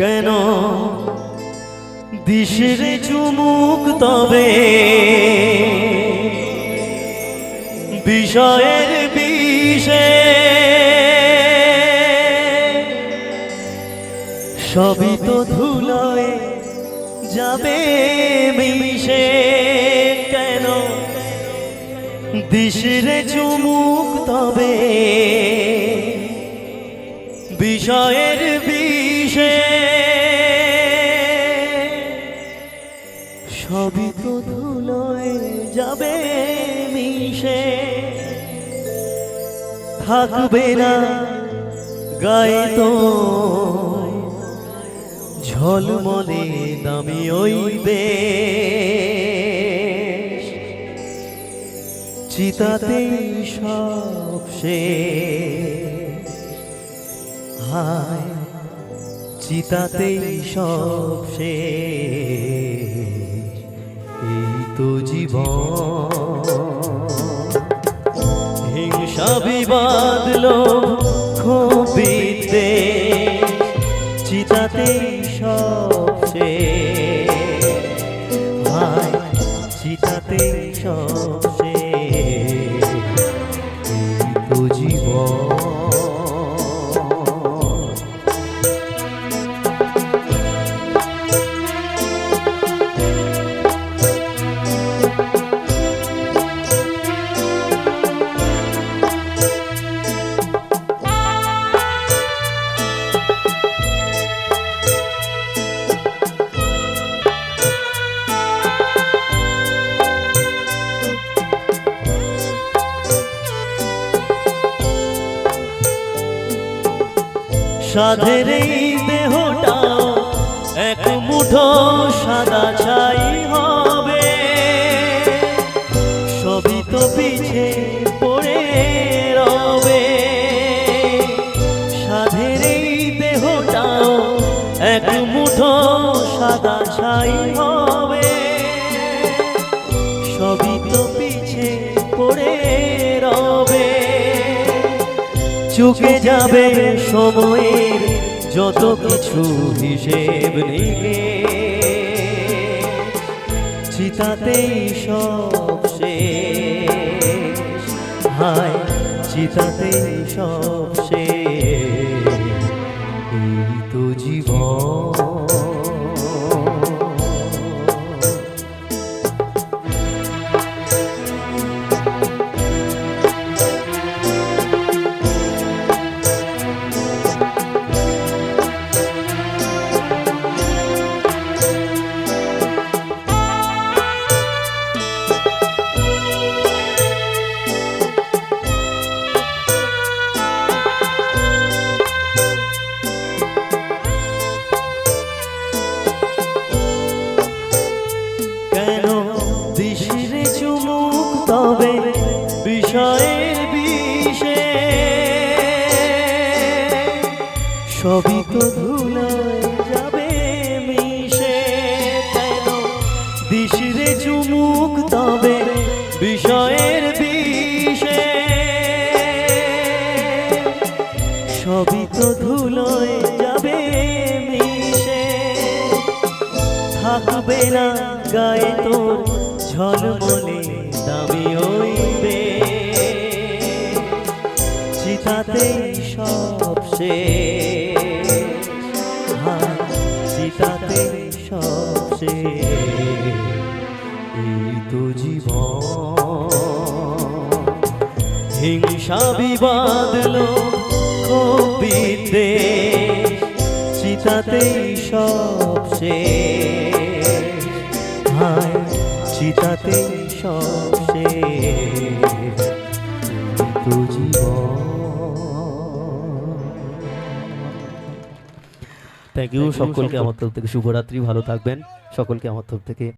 কেন? দিশের চুমুক তবে বিষয়ের বিষে সবই তো ধুলোয় যাবে মিশে কেন? দিশরে চুমুক তবে সবই তো ধুলোয় যাবে মিশে। থাকবে না গায়ে তো। ঝলমলে দামি ওই বেশ চিতাতেই সব সে হায়, চিতাতেই সব সে জীবন। হিংসা বিবাদলো খুব বিদ্বেষ চিতাতেই সব সে হায় চিতাতেই সব সে এই জীবন। সাধের এই দেহটাও এক মুঠো সাদা ছাই হবে। সবই তো পিছে পড়ে রবে। সাধের এই দেহটাও এক মুঠো সাদা ছাই হবে। সবই চুকে যাবে সময়ের যত কিছু হিসেব নিয়ে। চিতাতেই সব শেষ। হায় চিতাতেই সব শেষ। সবই তো ধুলায় যাবে মিশে কেন? দিশিরে চুমুক তবে বিষয়ের বিষে। সবই তো ধুলোয় যাবে মিশে। থাকবে না গায়ে তোর ঝলমলে। চিতাতেই সব শেষ এই তো জীবন। হিংসা খুব বিদ্বেষ চিতাতেই সব শেষ হায়, চিতাতেই সব থ্যাংক ইউ সকলকে আমার তরফ থেকে শুভরাত্রি। ভালো থাকবেন। সকলকে আমার তরফ থেকে